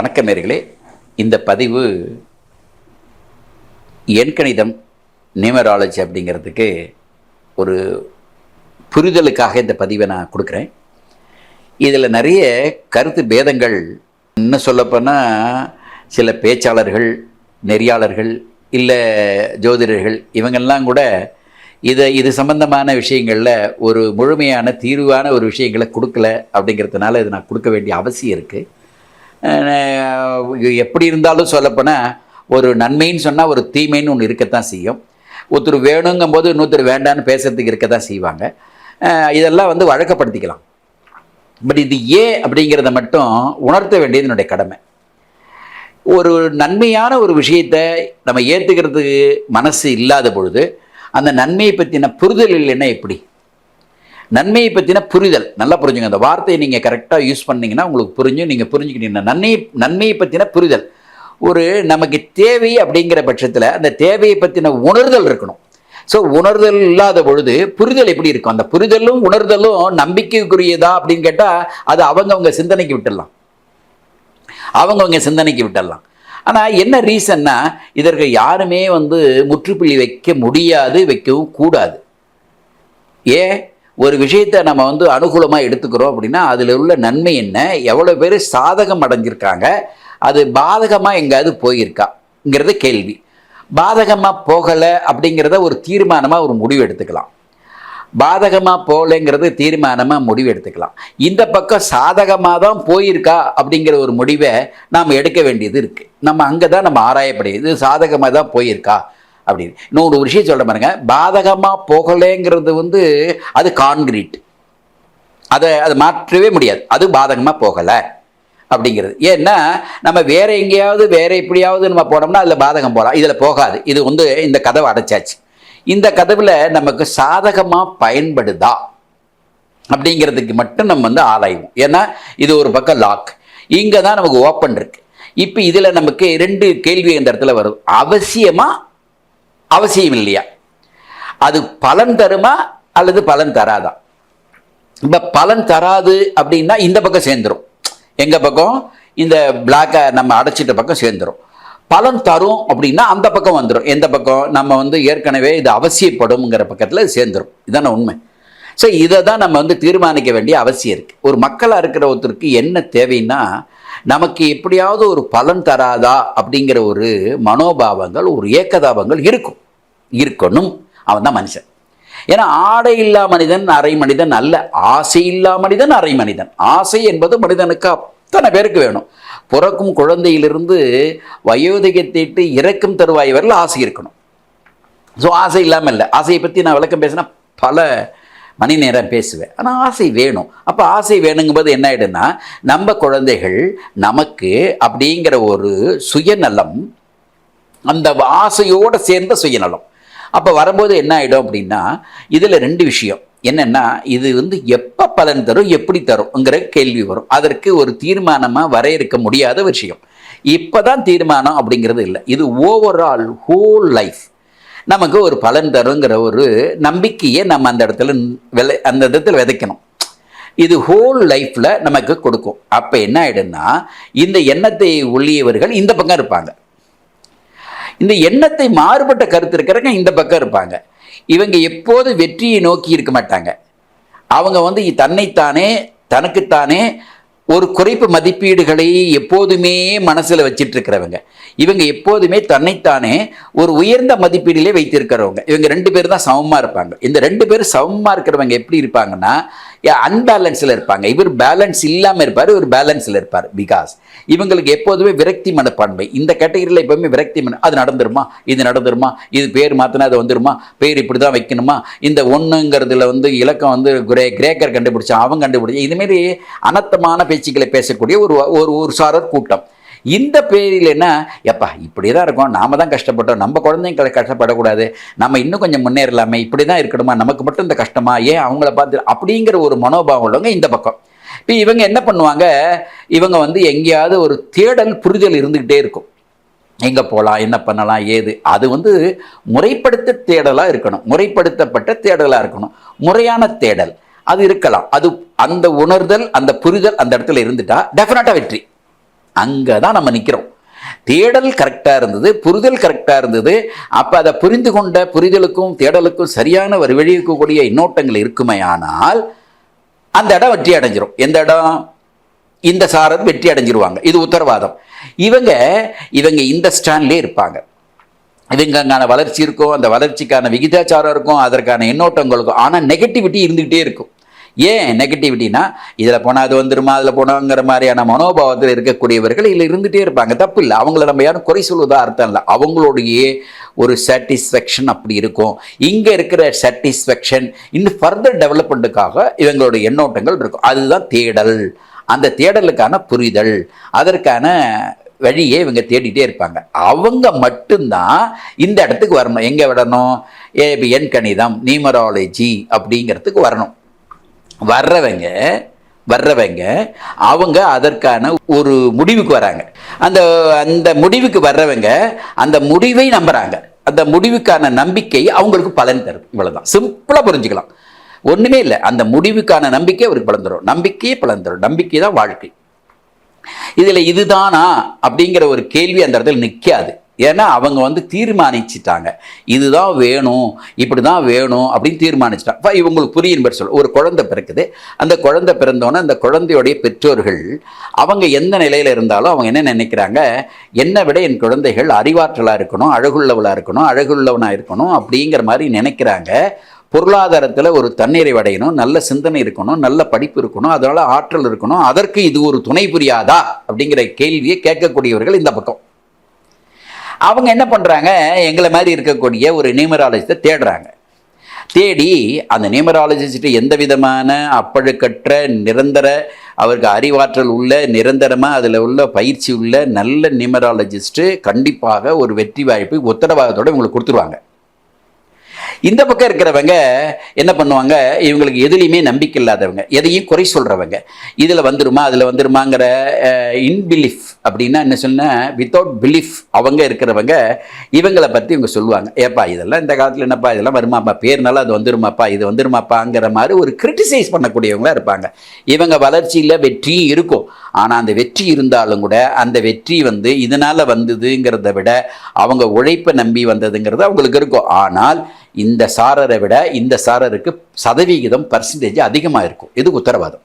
வணக்கம் நேர்களே இந்த பதிவு எண்கணிதம் நியூமராலஜி அப்படிங்கிறதுக்கு ஒரு புரிதலுக்காக இந்த பதிவை நான் கொடுக்குறேன். இதில் நிறைய கருத்து பேதங்கள் இன்னும் சொல்லப்போனால் சில பேச்சாளர்கள் நெறியாளர்கள் இல்லை ஜோதிடர்கள் இவங்கெல்லாம் கூட இதை இது சம்பந்தமான விஷயங்களில் ஒரு முழுமையான தீர்வான ஒரு விஷயங்களை கொடுக்கல அப்படிங்கிறதுனால இது நான் கொடுக்க வேண்டிய அவசியம் இருக்குது எப்படி இருந்தாலும் சொல்லப்போனால் ஒரு நன்மைன்னு சொன்னால் ஒரு தீமைன்னு ஒன்று இருக்கத்தான் செய்யும். ஒருத்தர் வேணுங்கும் போது இன்னொருத்தர் வேண்டான்னு பேசுறதுக்கு இருக்க தான் செய்வாங்க இதெல்லாம் வந்து வழக்கப்படுத்திக்கலாம். பட் இது ஏன் அப்படிங்கிறத மட்டும் உணர்த்த வேண்டியது என்னுடைய கடமை. ஒரு நன்மையான ஒரு விஷயத்தை நம்ம ஏற்றுக்கிறதுக்கு மனசு இல்லாத பொழுது அந்த நன்மையை பற்றின புரிதல் இல்லைன்னா எப்படி? நன்மையை பற்றின புரிதல். நல்லா புரிஞ்சுங்க. அந்த வார்த்தையை நீங்கள் கரெக்டாக யூஸ் பண்ணிங்கன்னா உங்களுக்கு புரிஞ்சு நீங்கள் புரிஞ்சுக்கிட்டீங்கன்னா நன்மை நன்மையை பற்றின புரிதல். ஒரு நமக்கு தேவை அப்படிங்கிற பட்சத்தில் அந்த தேவையை பற்றின உணர்தல் இருக்கணும். ஸோ உணர்தல் இல்லாத பொழுது புரிதல் எப்படி இருக்கும்? அந்த புரிதலும் உணர்தலும் நம்பிக்கைக்குரியதா அப்படின்னு கேட்டால் அது அவங்கவங்க சிந்தனைக்கு விட்டுடலாம். அவங்கவுங்க சிந்தனைக்கு விட்டுடலாம். ஆனால் என்ன ரீசன்னா இதற்கு யாருமே வந்து முற்றுப்புள்ளி வைக்க முடியாது வைக்கவும் கூடாது. ஏன்? ஒரு விஷயத்தை நம்ம வந்து அனுகூலமாக எடுத்துக்கிறோம் அப்படின்னா அதில் உள்ள நன்மை என்ன? எவ்வளோ பேர் சாதகம் அடைஞ்சிருக்காங்க? அது பாதகமாக எங்கேயாவது போயிருக்காங்கிறத கேள்வி. பாதகமாக போகலை அப்படிங்கிறத ஒரு தீர்மானமாக ஒரு முடிவு எடுத்துக்கலாம். பாதகமாக போகலைங்கிறது தீர்மானமாக முடிவு எடுத்துக்கலாம். இந்த பக்கம் சாதகமாக தான் போயிருக்கா அப்படிங்கிற ஒரு முடிவை நாம் எடுக்க வேண்டியது இருக்குது நம்ம அங்கே தான் நம்ம ஆராயப்படுது சாதகமாக தான் போயிருக்கா? அப்படின்னு. இன்னொரு விஷயம் சொல்ல பாருங்க. பாதகமாக போகலைங்கிறது வந்து அது கான்கிரீட் அதை அதை மாற்றவே முடியாது. அது பாதகமாக போகலை அப்படிங்கிறது. ஏன்னா நம்ம வேற எங்கேயாவது வேற எப்படியாவது நம்ம போனோம்னா அதில் பாதகம் போகலாம். இதில் போகாது. இது வந்து இந்த கதவை அடைச்சாச்சு. இந்த கதவில் நமக்கு சாதகமாக பயன்படுதா அப்படிங்கிறதுக்கு மட்டும் நம்ம வந்து ஆராய்வோம். ஏன்னா இது ஒரு பக்கம் லாக் இங்கே தான் நமக்கு ஓப்பன் இருக்குது இப்போ இதில் நமக்கு ரெண்டு கேள்வி இந்த இடத்துல வரும். அவசியமாக அவசியம் இல்லையா அது பலன் தருமா அல்லது பலன் தராதா? இப்போ பலன் தராது அப்படின்னா இந்த பக்கம் சேர்ந்துடும் எங்கள் பக்கம்? இந்த பிளாக்கை நம்ம அடைச்சிட்ட பக்கம் சேர்ந்துடும் பலன் தரும் அப்படின்னா அந்த பக்கம் வந்துடும் எந்த பக்கம்? நம்ம வந்து ஏற்கனவே இது அவசியப்படும்ங்கிற பக்கத்தில் சேர்ந்துடும் சேர்ந்துரும். இதான உண்மை. ஸோ இதை தான் நம்ம வந்து தீர்மானிக்க வேண்டிய அவசியம் இருக்குது ஒரு மக்களாக இருக்கிற ஒருத்தருக்கு என்ன தேவைன்னா நமக்கு எப்படியாவது ஒரு பலன் தராதா அப்படிங்கிற ஒரு மனோபாவங்கள் ஒரு ஏக்கதாபங்கள் இருக்கும். இருக்கணும். அவன் தான் மனுஷன். ஏன்னா ஆடை இல்லா மனிதன் அரை மனிதன் அல்ல. ஆசை இல்லா மனிதன் அரை மனிதன். ஆசை என்பது மனிதனுக்கு அத்தனை பேருக்கு வேணும். பிறக்கும் குழந்தையிலிருந்து வயோதிகத்திட்டு இறக்கும் தருவாய் வரல ஆசை இருக்கணும். ஸோ ஆசை இல்லாமல் இல்லை. ஆசையை பற்றி நான் விளக்கம் பேசினா பல மணி நேரம் பேசுவேன். ஆனால் ஆசை வேணும். அப்போ ஆசை வேணுங்கும்போது என்ன ஆகிடுன்னா நம்ம குழந்தைகள் நமக்கு அப்படிங்கிற ஒரு சுயநலம் அந்த ஆசையோடு சேர்ந்த சுயநலம். அப்போ வரும்போது என்ன ஆகிடும் அப்படின்னா இதில் ரெண்டு விஷயம். என்னென்னா இது வந்து எப்போ பலன் தரும் எப்படி தரும்ங்கிற கேள்வி வரும். அதற்கு ஒரு தீர்மானமாக வரையறுக்க முடியாத விஷயம். இப்போ தான் தீர்மானம் அப்படிங்கிறது இல்லை. இது ஓவரால் ஹோல் லைஃப் நமக்கு ஒரு பலன் தருங்கிற ஒரு நம்பிக்கையை நம்ம அந்த இடத்துல விளை அந்த இடத்துல விதைக்கணும். இது ஹோல் லைஃப்பில் நமக்கு கொடுக்கும். அப்போ என்ன ஆகிடும்னா இந்த எண்ணத்தை உள்ளியவர்கள் இந்த பக்கம் இருப்பாங்க. இந்த எண்ணத்தை மாறுபட்ட கருத்து இருக்கிறவங்க இந்த பக்கம் இருப்பாங்க. இவங்க எப்போது வெற்றியை நோக்கி இருக்க மாட்டாங்க. அவங்க வந்து தன்னைத்தானே தனக்குத்தானே ஒரு குறைப்பு மதிப்பீடுகளை எப்போதுமே மனசில் வச்சிட்டு இருக்கிறவங்க இவங்க எப்போதுமே தன்னைத்தானே ஒரு உயர்ந்த மதிப்பீடிலே வைத்திருக்கிறவங்க. இவங்க ரெண்டு பேரும் தான் சமமாக இருப்பாங்க. இந்த ரெண்டு பேரும் சமமாக இருக்கிறவங்க எப்படி இருப்பாங்கன்னா அன்பேலன்ஸில் இருப்பாங்க. இவர் பேலன்ஸ் இல்லாமல் இருப்பார் இவர் பேலன்ஸில் இருப்பார். பிகாஸ் இவங்களுக்கு எப்போதுமே விரக்தி மனப்பான்மை. இந்த கேட்டகரியில் எப்போவுமே விரக்தி மன அது நடந்துருமா? இது நடந்துருமா? இது பேர் மாற்றினா அது வந்துருமா? பேர் இப்படி தான் வைக்கணுமா? இந்த ஒன்றுங்கிறதுல வந்து இலக்கம் வந்து கிரே கிரேக்கர் கண்டுபிடிச்சான் அவன் கண்டுபிடிச்சான் இதுமாரி அனர்த்தமான பேச்சுக்களை பேசக்கூடிய ஒரு ஒரு ஒரு சாரர் கூட்டம். இந்த பேரில் என்ன? எப்பா இப்படி தான் இருக்கும். நாம தான் கஷ்டப்பட்டோம். நம்ம குழந்தைங்களை கஷ்டப்படக்கூடாது. நம்ம இன்னும் கொஞ்சம் முன்னேறலாமே. இப்படி தான் இருக்கணுமா? நமக்கு மட்டும் இந்த கஷ்டமா? ஏன் அவங்கள பார்த்து அப்படிங்கிற ஒரு மனோபாவம் உள்ளவங்க இந்த பக்கம். இப்போ இவங்க என்ன பண்ணுவாங்க? இவங்க வந்து எங்கேயாவது ஒரு தேடல் புரிதல் இருந்துக்கிட்டே இருக்கும். எங்கே போகலாம் என்ன பண்ணலாம்? ஏது? அது வந்து முறைப்படுத்த தேடலாக இருக்கணும். முறைப்படுத்தப்பட்ட தேடலாக இருக்கணும். முறையான தேடல். அது இருக்கலாம். அது அந்த உணர்தல் அந்த புரிதல் அந்த இடத்துல இருந்துட்டா டெஃபினட்டாக வெற்றி. அங்கே தான் நம்ம நிற்கிறோம் தேடல் கரெக்டாக இருந்தது புரிதல் கரெக்டாக இருந்தது. அப்போ அதை புரிந்து கொண்ட புரிதலுக்கும் தேடலுக்கும் சரியான ஒரு இருக்கக்கூடிய இன்னோட்டங்கள் இருக்குமே ஆனால் அந்த இடம் வெற்றி அடைஞ்சிரும். எந்த இடம்? இந்த சாரர் வெற்றி அடைஞ்சிருவாங்க. இது உத்தரவாதம். இவங்க இவங்க இந்த ஸ்டாண்ட்லேயே இருப்பாங்க. இதுங்கான வளர்ச்சி இருக்கும் அந்த வளர்ச்சிக்கான விகிதாச்சாரம் இருக்கும் அதற்கான எண்ணோட்டங்கள் இருக்கும் ஆனால் நெகட்டிவிட்டி இருந்துக்கிட்டே இருக்கும். ஏன் நெகட்டிவிட்டினா இதில் போனால் அது வந்துருமா அதில் போனாங்கிற மாதிரியான மனோபாவத்தில் இருக்கக்கூடியவர்கள் இதில் இருந்துகிட்டே இருப்பாங்க. தப்பு இல்லை. அவங்கள நம்ம யாரும் குறை சொல்வதா அர்த்தம் இல்லை. அவங்களுடைய ஒரு சாட்டிஸ்ஃபேக்ஷன் அப்படி இருக்கும். இங்கே இருக்கிற சாட்டிஸ்ஃபேக்ஷன் இன்னும் ஃபர்தர் டெவலப்மெண்ட்டுக்காக இவங்களுடைய எண்ணோட்டங்கள் இருக்கும். அதுதான் தேடல். அந்த தேடலுக்கான புரிதல். அதற்கான வழியே இவங்க தேடிட்டே இருப்பாங்க. அவங்க மட்டும்தான் இந்த இடத்துக்கு வரணும். எங்கே விடணும்? ஏபி எண் கணிதம் நியூமராலஜி அப்படிங்கிறதுக்கு வரணும். வர்றவங்க வர்றவங்க அவங்க அதற்கான ஒரு முடிவுக்கு வராங்க. அந்த அந்த முடிவுக்கு வர்றவங்க அந்த முடிவை நம்புகிறாங்க அந்த முடிவுக்கான நம்பிக்கை அவங்களுக்கு பலன் தரும். இவ்வளோதான் சிம்பிளாக புரிஞ்சுக்கலாம். ஒன்றுமே இல்லை. அந்த முடிவுக்கான நம்பிக்கை அவருக்கு பலன் தரும். நம்பிக்கையே பலன் தரும். நம்பிக்கை தான் வாழ்க்கை. இதில் இதுதானா அப்படிங்கிற ஒரு கேள்வி அந்த இடத்துல நிற்காது ஏன்னா அவங்க வந்து தீர்மானிச்சிட்டாங்க. இதுதான் வேணும் இப்படி தான் வேணும் அப்படின்னு தீர்மானிச்சிட்டாங்க இவங்களுக்கு புரியும் பேர் சொல்ல ஒரு குழந்தை பிறக்குது. அந்த குழந்தை பிறந்தோன்னே அந்த குழந்தையுடைய பெற்றோர்கள் அவங்க எந்த நிலையில் இருந்தாலும் அவங்க என்ன நினைக்கிறாங்க? என்னை விட என் குழந்தைகள் அறிவாற்றலாக இருக்கணும் அழகுள்ளவளாக இருக்கணும் அழகுள்ளவனாக இருக்கணும் அப்படிங்கிற மாதிரி நினைக்கிறாங்க. பொருளாதாரத்தில் ஒரு தண்ணீரை அடையணும் நல்ல சிந்தனை இருக்கணும் நல்ல படிப்பு இருக்கணும் அதனால் ஆற்றல் இருக்கணும் அதற்கு இது ஒரு துணை புரியாதா? அப்படிங்கிற கேள்வியை கேட்கக்கூடியவர்கள் இந்த பக்கம். அவங்க என்ன பண்ணுறாங்க எங்களை மாதிரி இருக்கக்கூடிய ஒரு நியூமராலஜிஸ்ட்டை தேடுறாங்க. தேடி அந்த நியூமராலஜிஸ்ட்டு எந்த விதமான அப்பழுக்கற்ற நிரந்தர அவருக்கு அறிவாற்றல் உள்ள நிரந்தரமாக அதில் உள்ள பயிற்சி உள்ள நல்ல நியூமராலஜிஸ்ட்டு கண்டிப்பாக ஒரு வெற்றி வாய்ப்பு உத்தரவாதத்தோடு இவங்களுக்கு கொடுத்துருவாங்க. இந்த பக்கம் இருக்கிறவங்க என்ன பண்ணுவாங்க? இவங்களுக்கு எதுலேயுமே நம்பிக்கை இல்லாதவங்க. எதையும் குறை சொல்கிறவங்க இதில் வந்துருமா அதில் வந்துருமாங்கிற இன்பிலீஃப் அப்படின்னா என்ன சொன்ன வித்தவுட் பிலீஃப் அவங்க இருக்கிறவங்க இவங்களை பற்றி இவங்க சொல்லுவாங்க. ஏப்பா இதெல்லாம் இந்த காலத்தில் என்னப்பா இதெல்லாம் வருமாப்பா பேர்னால அது வந்துருமாப்பா இது வந்துருமாப்பாங்கிற மாதிரி ஒரு கிரிட்டிசைஸ் பண்ணக்கூடியவங்களாக இருப்பாங்க. இவங்க வளர்ச்சியில் வெற்றி இருக்கும். ஆனால் அந்த வெற்றி இருந்தாலும் கூட அந்த வெற்றி வந்து இதனால் வந்ததுங்கிறத விட அவங்க உழைப்பை நம்பி வந்ததுங்கிறது அவங்களுக்கு இருக்கும். ஆனால் இந்த சாரரை விட இந்த சாரருக்கு சதவிகிதம் பர்சன்டேஜ் அதிகமாக இருக்கும். இது உத்தரவாதம்?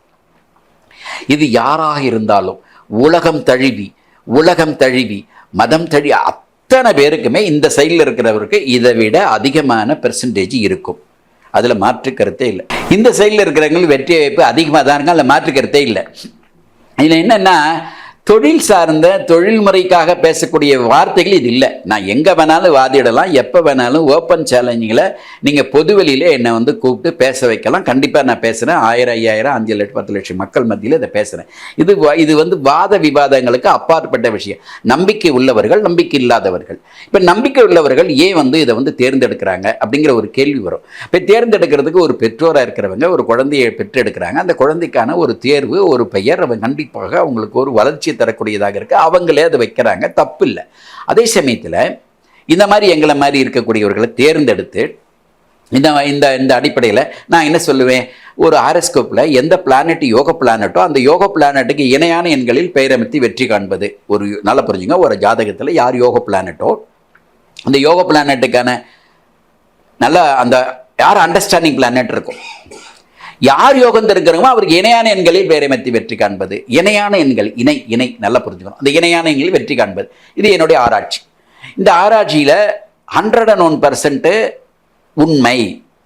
இது யாராக இருந்தாலும் உலகம் தழுவி உலகம் தழுவி மதம் தழி அத்தனை பேருக்குமே இந்த சைடில் இருக்கிறவருக்கு இதை விட அதிகமான பெர்சன்டேஜ் இருக்கும். அதில் மாற்று கருத்தே இல்லை. இந்த சைடில் இருக்கிறவங்களுக்கு வெற்றி வாய்ப்பு அதிகமாக தான் இருக்கும் அதில் மாற்று கருத்தே இல்லை. இதில் என்னென்னா தொழில் சார்ந்த தொழில்முறைக்காக பேசக்கூடிய வார்த்தைகள் இது இல்லை. நான் எங்கே வேணாலும் வாதிடலாம் எப்போ வேணாலும் ஓப்பன் சேலஞ்சிங்கில் நீங்கள் பொதுவெளியில் என்னை வந்து கூப்பிட்டு பேச வைக்கலாம். கண்டிப்பாக நான் பேசுகிறேன் ஆயிரம் ஐயாயிரம் அஞ்சு லட்சம் பத்து லட்சம் மக்கள் மத்தியில் இதை பேசுகிறேன் இது இது வந்து வாத விவாதங்களுக்கு அப்பாற்பட்ட விஷயம். நம்பிக்கை உள்ளவர்கள் நம்பிக்கை இல்லாதவர்கள். இப்போ நம்பிக்கை உள்ளவர்கள் ஏன் வந்து இதை வந்து தேர்ந்தெடுக்கிறாங்க அப்படிங்கிற ஒரு கேள்வி வரும். இப்போ தேர்ந்தெடுக்கிறதுக்கு ஒரு பெற்றோராக இருக்கிறவங்க ஒரு குழந்தையை பெற்றெடுக்கிறாங்க. அந்த குழந்தைக்கான ஒரு தேர்வு ஒரு பெயர் அவங்க கண்டிப்பாக அவங்களுக்கு ஒரு வளர்ச்சி தரக்கூடியதாக இருக்குது அவங்களே அதை வைக்கிறாங்க. தப்பு இல்லை அதே சமயத்தில் இந்த மாதிரி எங்களை மாதிரி இருக்கக்கூடியவர்களை தேர்ந்தெடுத்து இந்த இந்த இந்த அடிப்படையில் நான் என்ன சொல்லுவேன்? ஒரு ஆரஸ்கோப்பில் எந்த பிளானட் யோக பிளானட்டோ அந்த யோக பிளானட்டுக்கு இணையான எண்களில் பெயரமைத்து வெற்றி காண்பது. ஒரு நல்லா புரிஞ்சுங்க. ஒரு ஜாதகத்தில் யார் யோக பிளானட்டோ அந்த யோக பிளானட்டுக்கான நல்ல அந்த யார் அண்டர்ஸ்டாண்டிங் பிளானட் இருக்கும்? யார் யோகம் இருக்கிறவங்க அவருக்கு இணையான எண்களில் பேரமைத்து வெற்றி காண்பது. இணையான எண்கள் இணை இணை நல்லா புரிஞ்சுக்கணும். அந்த இணையான எண்களில் வெற்றி காண்பது. இது என்னுடைய ஆராய்ச்சி. இந்த ஆராய்ச்சியில் ஹண்ட்ரட் அண்ட் ஒன் பர்சன்ட்டு உண்மை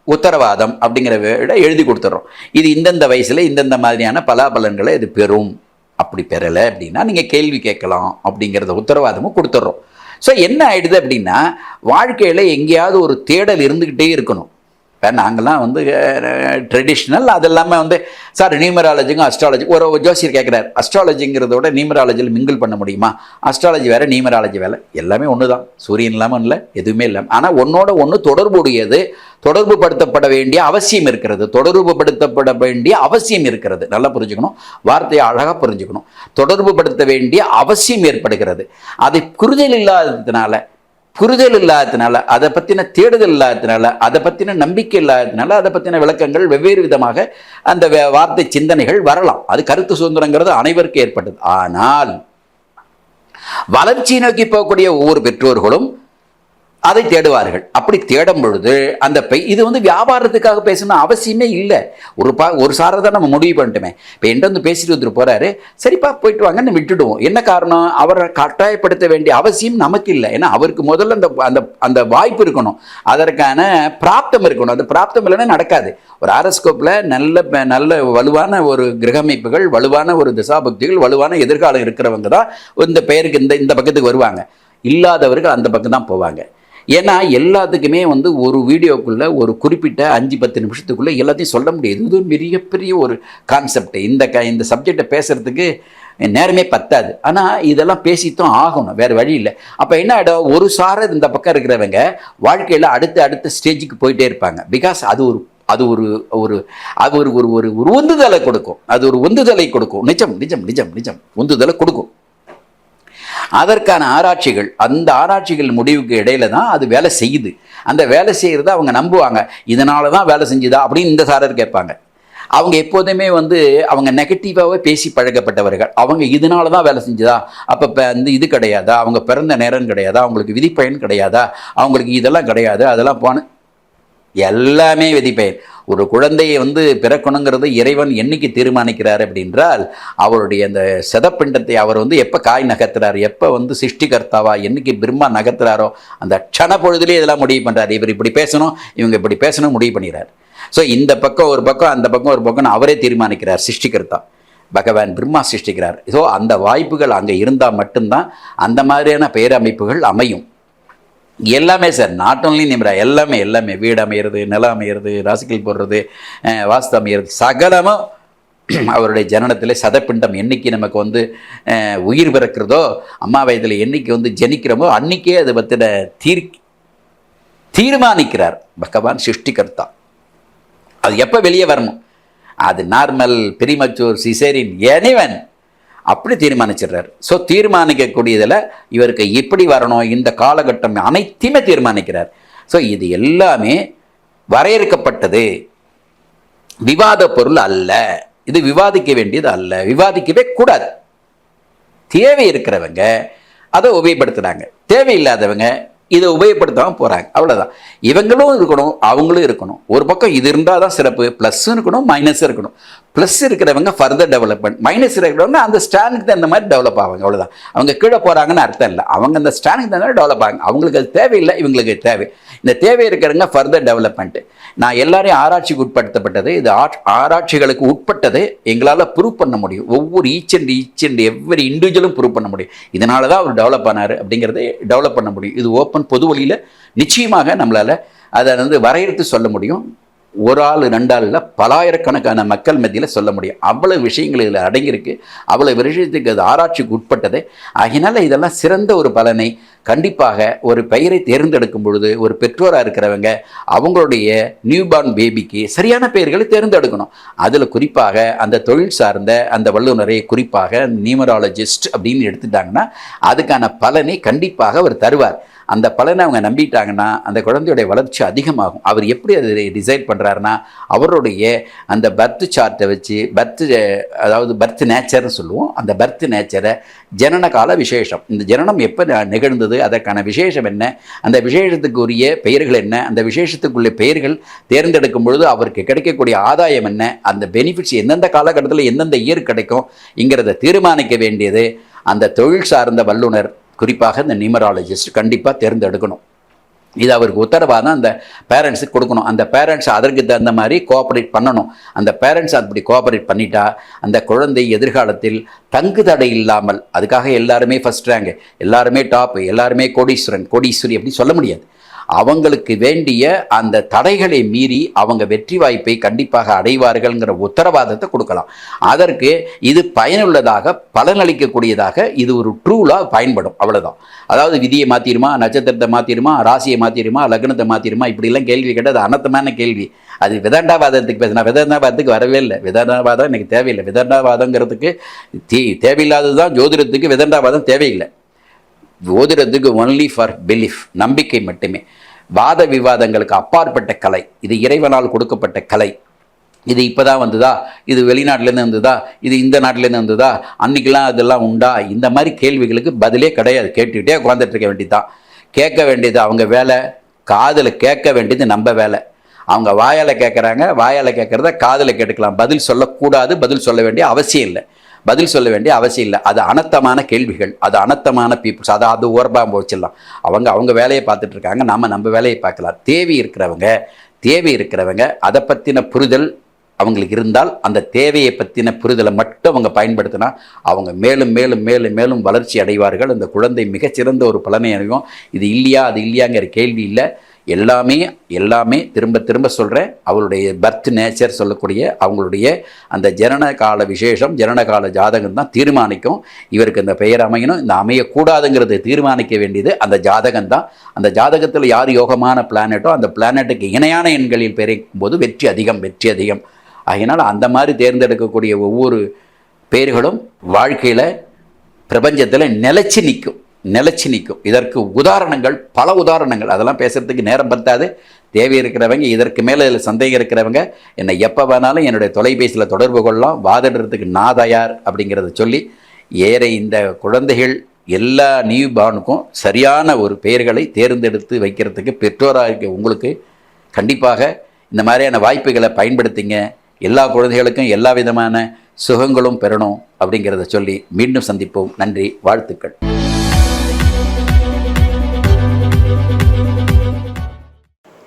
உத்தரவாதம் அப்படிங்கிற விட எழுதி கொடுத்துட்றோம் இது இந்தந்த வயசில் இந்தந்த மாதிரியான பலாபலன்களை இது பெறும். அப்படி பெறலை அப்படின்னா நீங்கள் கேள்வி கேட்கலாம் அப்படிங்கிறத உத்தரவாதமும் கொடுத்துட்றோம் ஸோ என்ன ஆகிடுது அப்படின்னா வாழ்க்கையில் எங்கேயாவது ஒரு தேடல் இருந்துக்கிட்டே இருக்கணும். இப்போ நாங்கள்லாம் வந்து ட்ரெடிஷ்னல் அது இல்லாமல் வந்து சார் நியூமராலஜிக்கும் அஸ்ட்ராலஜி ஒரு ஜோசியர் கேட்குறாரு அஸ்ட்ராலஜிங்கிறத விட நியூமராலஜியில் மிங்கிள் பண்ண முடியுமா? அஸ்ட்ராலஜி வேறு நியூமராலஜி வேலை எல்லாமே ஒன்று தான் சூரியன் இல்லாமல் இல்லை எதுவுமே இல்லாமல் ஆனால் ஒன்றோட ஒன்று தொடர்புடையது தொடர்பு படுத்தப்பட வேண்டிய அவசியம் இருக்கிறது. தொடர்பு படுத்தப்பட வேண்டிய அவசியம் இருக்கிறது. நல்லா புரிஞ்சுக்கணும். வார்த்தையை அழகாக புரிஞ்சுக்கணும். தொடர்பு படுத்த வேண்டிய அவசியம் ஏற்படுகிறது. அதை புரிதல் இல்லாததுனால புரிதல் இல்லாததுனால அதை பற்றின தேடுதல் இல்லாததுனால அதை பற்றின நம்பிக்கை இல்லாததுனால அதை பற்றின விளக்கங்கள் வெவ்வேறு விதமாக அந்த வார்த்தை சிந்தனைகள் வரலாம். அது கருத்து சுதந்திரங்கிறது அனைவருக்கும் ஏற்பட்டது. ஆனால் வளர்ச்சியை நோக்கி போகக்கூடிய ஒவ்வொரு பெற்றோர்களும் அதை தேடுவார்கள். அப்படி தேடும் பொழுது அந்த பை இது வந்து வியாபாரத்துக்காக பேசணும் அவசியமே இல்லை. ஒரு பா ஒரு சாரை தான் நம்ம முடிவு பண்ணிட்டோமே. இப்போ என்கிட்ட வந்து பேசிட்டு வந்துட்டு போறாரு. சரிப்பா போயிட்டு வாங்கன்னு விட்டுடுவோம். என்ன காரணம்? அவரை கட்டாயப்படுத்த வேண்டிய அவசியம் நமக்கு இல்லை. ஏன்னா அவருக்கு முதல்ல அந்த அந்த அந்த வாய்ப்பு இருக்கணும். அதற்கான பிராப்தம் இருக்கணும். அந்த பிராப்தம் இல்லைன்னா நடக்காது. ஒரு ஆரஸ்கோப்பில் நல்ல நல்ல வலுவான ஒரு கிரகமைப்புகள் வலுவான ஒரு திசாபக்திகள் வலுவான எதிர்காலம் இருக்கிறவங்க தான் இந்த பெயருக்கு இந்த இந்த பக்கத்துக்கு வருவாங்க. இல்லாதவர்கள் அந்த பக்கம் தான் போவாங்க. ஏன்னா எல்லாத்துக்குமே வந்து ஒரு வீடியோக்குள்ளே ஒரு குறிப்பிட்ட அஞ்சு பத்து நிமிஷத்துக்குள்ளே எல்லாத்தையும் சொல்ல முடியாது. இது மிகப்பெரிய ஒரு கான்செப்ட் இந்த க இந்த சப்ஜெக்டை பேசுகிறதுக்கு நேரமே பத்தாது. ஆனால் இதெல்லாம் பேசித்தான் ஆகணும். வேறு வழி இல்லை. அப்போ என்ன ஆகிடும் ஒரு சாரர் இந்த பக்கம் இருக்கிறவங்க வாழ்க்கையில் அடுத்த அடுத்த ஸ்டேஜுக்கு போயிட்டே இருப்பாங்க. பிகாஸ் அது ஒரு அது ஒரு ஒரு அது ஒரு ஒரு ஒரு ஒரு உந்துதலை கொடுக்கும். அது ஒரு உந்துதலை கொடுக்கும். நிஜம் நிஜம் நிஜம் நிஜம். உந்துதலை கொடுக்கும். அதற்கான ஆராய்ச்சிகள் அந்த ஆராய்ச்சிகள் முடிவுக்கு இடையில தான் அது வேலை செய்யுது. அந்த வேலை செய்கிறத அவங்க நம்புவாங்க. இதனால தான் வேலை செஞ்சுதா அப்படின்னு இந்த சாரர் கேட்பாங்க. அவங்க எப்போதுமே வந்து அவங்க நெகட்டிவாகவே பேசி பழக்கப்பட்டவர்கள். அவங்க இதனால தான் வேலை செஞ்சுதா? அப்போ இப்போ வந்து இது கிடையாதா? அவங்க பிறந்த நேரம் கிடையாதா? அவங்களுக்கு விதிப்பயன் கிடையாதா? அவங்களுக்கு இதெல்லாம் கிடையாது அதெல்லாம் போன எல்லாமே விதிப்பயன். ஒரு குழந்தையை வந்து பிறக்கணுங்கிறது இறைவன் என்னைக்கு தீர்மானிக்கிறார் அப்படின்றால் அவருடைய அந்த செதப்பிண்டத்தை அவர் வந்து எப்போ காய் நகர்த்துறார் எப்போ வந்து சிருஷ்டிகர்த்தாவா என்னைக்கு பிரம்மா நகர்த்துறாரோ அந்த க்ஷண பொழுதுலேயே இதெல்லாம் முடிவு பண்ணுறாரு இவர் இப்படி பேசணும் இவங்க இப்படி பேசணும் முடிவு பண்ணிடுறார். ஸோ இந்த பக்கம் ஒரு பக்கம் அந்த பக்கம் ஒரு பக்கம்னு அவரே தீர்மானிக்கிறார் சிருஷ்டிகர்த்தா. பகவான் பிரம்மா சிருஷ்டிக்கிறார். ஸோ அந்த வாய்ப்புகள் அங்கே இருந்தால் மட்டும்தான் அந்த மாதிரியான பேரமைப்புகள் அமையும். எல்லாமே சார் நாட் ஓன்லி நிம்ரா எல்லாமே எல்லாமே வீடு அமையிறது நிலம் அமையிறது ராசிக்கல் போடுறது வாஸ்து அமையிறது சகலமும் அவருடைய ஜனனத்தில் சதப்பிண்டம் என்றைக்கு நமக்கு வந்து உயிர் பிறக்கிறதோ அம்மா வயதில் என்னைக்கு வந்து ஜனிக்கிறோமோ அன்றைக்கே அதை பற்றின தீர் தீர்மானிக்கிறார். பகவான் சிருஷ்டிகர்த்தா. அது எப்போ வெளியே வரணும்? அது நார்மல் பிரிமச்சூர் சிசேரின் எனிவன் அப்படி தீர்மானிச்சிடுறாரு. ஸோ தீர்மானிக்கக்கூடியதில் இவருக்கு எப்படி வரணும் இந்த காலகட்டம் அனைத்தையுமே தீர்மானிக்கிறார். ஸோ இது எல்லாமே வரையறுக்கப்பட்டது. விவாத பொருள் அல்ல. இது விவாதிக்க வேண்டியது அல்ல. விவாதிக்கவே கூடாது. தேவை இருக்கிறவங்க அதை உபயோகப்படுத்துகிறாங்க தேவையில்லாதவங்க இதை உபயோகப்படுத்தாமல் போகிறாங்க அவ்வளோதான் இவங்களும் இருக்கணும் அவங்களும் இருக்கணும். ஒரு பக்கம் இது இருந்தால் தான் சிறப்பு ப்ளஸ்ஸும் இருக்கணும் மைனஸும் இருக்கணும். ப்ளஸ் இருக்கிறவங்க ஃபர்தர் டெவலப்மெண்ட் மைனஸ் இருக்கிறவங்க அந்த ஸ்டாண்டுக்கு தகுந்த மாதிரி டெவலப் ஆவாங்க. அவ்வளோதான் அவங்க கீழே போகிறாங்கன்னு அர்த்தம் இல்லை. அவங்க அந்த ஸ்டாண்டுக்கு தகுந்த மாதிரி டெவலப் ஆகுங்க அவங்களுக்கு அது தேவையில்லை இவங்களுக்கு தேவை. இந்த தேவை இருக்கிறங்க ஃபர்தர் டெவலப்மெண்ட்டு நான் எல்லாரையும் ஆராய்ச்சிக்கு உட்படுத்தப்பட்டது இது ஆராய்ச்சிகளுக்கு உட்பட்டது எங்களால் ப்ரூவ் பண்ண முடியும். ஒவ்வொரு each and each and every இண்டிவிஜுவலும் prove பண்ண முடியும். இதனால தான் அவர் டெவலப் ஆனார் அப்படிங்கிறத டெவலப் பண்ண முடியும். இது ஓப்பன் பொது வழியில் நிச்சயமாக நம்மளால் அதை வந்து வரையறுத்து சொல்ல முடியும். ஒரு ஆள் ரெண்டு ஆள் இல்லை பலாயிரக்கணக்கான மக்கள் மத்தியில் சொல்ல முடியும். அவ்வளோ விஷயங்கள் இதில் அடங்கியிருக்கு. அவ்வளோ விஷயத்துக்கு அது ஆராய்ச்சிக்கு உட்பட்டது. அதனால் இதெல்லாம் சிறந்த ஒரு பலனை கண்டிப்பாக ஒரு பெயரை தேர்ந்தெடுக்கும் பொழுது ஒரு பெற்றோராக இருக்கிறவங்க அவங்களுடைய நியூபார்ன் பேபிக்கு சரியான பெயர்களை தேர்ந்தெடுக்கணும். அதில் குறிப்பாக அந்த தொழில் சார்ந்த அந்த வல்லுநரை குறிப்பாக நியூமராலஜிஸ்ட் அப்படின்னு எடுத்துட்டாங்கன்னா அதுக்கான பலனை கண்டிப்பாக அவர் தருவார். அந்த பலனை அவங்க நம்பிட்டாங்கன்னா அந்த குழந்தையுடைய வளர்ச்சி அதிகமாகும். அவர் எப்படி அதை டிசைட் பண்ணுறாருன்னா அவருடைய அந்த பர்த் சார்ட்டை வச்சு பர்த் அதாவது பர்த் நேச்சர்னு சொல்லுவோம். அந்த பர்த் நேச்சரை ஜனன கால விசேஷம். இந்த ஜனனம் எப்போ நிகழ்ந்தது? அதற்கான விசேஷம் என்ன? அந்த விசேஷத்துக்கு உரிய பெயர்கள் என்ன? அந்த விசேஷத்துக்குள்ள பெயர்கள் தேர்ந்தெடுக்கும் பொழுது அவருக்கு கிடைக்கக்கூடிய ஆதாயம் என்ன? அந்த பெனிஃபிட்ஸ் எந்தெந்த காலகட்டத்தில் எந்தெந்த இயர் கிடைக்கும்? இங்கிறத தீர்மானிக்க வேண்டியது அந்த தொழில் சார்ந்த வல்லுனர் குறிப்பாக இந்த நியூமராலஜிஸ்ட் கண்டிப்பாக தேர்ந்தெடுக்கணும். இது அவருக்கு உத்தரவாக தான் அந்த பேரண்ட்ஸுக்கு கொடுக்கணும். அந்த பேரண்ட்ஸ் அதற்கு தகுந்த மாதிரி கோஆப்ரேட் பண்ணணும். அந்த பேரண்ட்ஸ் அப்படி கோஆப்ரேட் பண்ணிட்டா அந்த குழந்தை எதிர்காலத்தில் தங்கு தடை இல்லாமல் அதுக்காக எல்லாருமே ஃபஸ்ட் ரேங்க் எல்லாருமே டாப்பு எல்லாருமே கோடீஸ்வரன் கோடீஸ்வரி அப்படி சொல்ல முடியாது. அவங்களுக்கு வேண்டிய அந்த தடைகளை மீறி அவங்க வெற்றி வாய்ப்பை கண்டிப்பாக அடைவார்கள்ங்கிற உத்தரவாதத்தை கொடுக்கலாம். அதற்கு இது பயனுள்ளதாக பலனளிக்கக்கூடியதாக இது ஒரு ட்ரூலாக பயன்படும். அவ்வளோதான் அதாவது விதியை மாற்றிடுமா நட்சத்திரத்தை மாற்றிடுமா ராசியை மாற்றிடுமா லக்னத்தை மாற்றிடுமா இப்படிலாம் கேள்வி கேட்டால் அது அனர்த்தமான கேள்வி. அது விதண்டாவாதத்துக்கு பேசினா விதண்டாவாதத்துக்கு வரவே இல்லை. விதண்டாவாதம் எனக்கு தேவையில்லை. விதண்டாவாதங்கிறதுக்கு தே தேவையில்லாதது தான் ஜோதிடத்துக்கு விதண்டாவாதம் தேவையில்லை. ஓதுறதுக்கு ஒன்லி ஃபார் பிலீஃப் நம்பிக்கை மட்டுமே. வாத விவாதங்களுக்கு அப்பாற்பட்ட கலை இது இறைவனால் கொடுக்கப்பட்ட கலை. இது இப்போ தான் வந்ததா? இது வெளிநாட்டிலேருந்து வந்ததா? இது இந்த நாட்டிலேருந்து வந்ததா? அன்னைக்கெல்லாம் அதெல்லாம் உண்டா? இந்த மாதிரி கேள்விகளுக்கு பதிலே கிடையாது. கேட்டுக்கிட்டே உட்காந்துட்டு இருக்க வேண்டியதுதான். கேட்க வேண்டியது அவங்க வேலை காதில் கேட்க வேண்டியது நம்ம வேலை. அவங்க வாயால் கேட்குறாங்க வாயால் கேட்குறத காதில் கேட்டுக்கலாம். பதில் சொல்லக்கூடாது பதில் சொல்ல வேண்டிய அவசியம் இல்லை. பதில் சொல்ல வேண்டிய அவசியம் இல்லை. அது அனர்த்தமான கேள்விகள். அது அனர்த்தமான பீப்புள்ஸ் அதை அது ஓரமாக வச்சிடலாம். அவங்க அவங்க வேலையை பார்த்துட்டு இருக்காங்க. நம்ம நம்ம வேலையை பார்க்கலாம். தேவை இருக்கிறவங்க தேவை இருக்கிறவங்க அதை பற்றின புரிதல் அவங்களுக்கு இருந்தால் அந்த தேவையை பற்றின புரிதலை மட்டும் அவங்க பயன்படுத்தினா அவங்க மேலும் மேலும் மேலும் மேலும் வளர்ச்சி அடைவார்கள். அந்த குழந்தை மிகச்சிறந்த ஒரு பலனை அடையும். இது இல்லையா? அது இல்லையாங்கிற கேள்வி இல்லை. எல்லாமே எல்லாமே திரும்ப திரும்ப சொல்கிறேன் அவளுடைய பர்த் நேச்சர் சொல்லக்கூடிய அவங்களுடைய அந்த ஜனன கால விசேஷம் ஜனன கால ஜாதகம் தான் தீர்மானிக்கும். இவருக்கு இந்த பெயர் அமையணும். இந்த அமையக்கூடாதுங்கிறது தீர்மானிக்க வேண்டியது அந்த ஜாதகம் தான். அந்த ஜாதகத்தில் யார் யோகமான பிளானட்டோ அந்த பிளானட்டுக்கு இணையான எண்களில் பெருக்கும் போது வெற்றி அதிகம் வெற்றி அதிகம். அதனால் அந்த மாதிரி தேர்ந்தெடுக்கக்கூடிய ஒவ்வொரு பேர்களும் வாழ்க்கையில் பிரபஞ்சத்தில் நிலச்சி நிற்கும். நிலச்சி நிற்கும். இதற்கு உதாரணங்கள் பல உதாரணங்கள். அதெல்லாம் பேசுகிறதுக்கு நேரம் பத்தாது. தேவை இருக்கிறவங்க இதற்கு மேலே இதில் சந்தேகம் இருக்கிறவங்க என்னை எப்போ வேணாலும் என்னுடைய தொலைபேசியில் தொடர்பு கொள்ளலாம். வாதிடுறதுக்கு நான் தயார் அப்படிங்கிறத சொல்லி ஏற இந்த குழந்தைகள் எல்லா நியூபானுக்கும் சரியான ஒரு பெயர்களை தேர்ந்தெடுத்து வைக்கிறதுக்கு பெற்றோராக இருக்க உங்களுக்கு கண்டிப்பாக இந்த மாதிரியான வாய்ப்புகளை பயன்படுத்திங்க. எல்லா குழந்தைகளுக்கும் எல்லா விதமான சுகங்களும் பெறணும் அப்படிங்கிறத சொல்லி மீண்டும் சந்திப்போம். நன்றி வாழ்த்துக்கள்.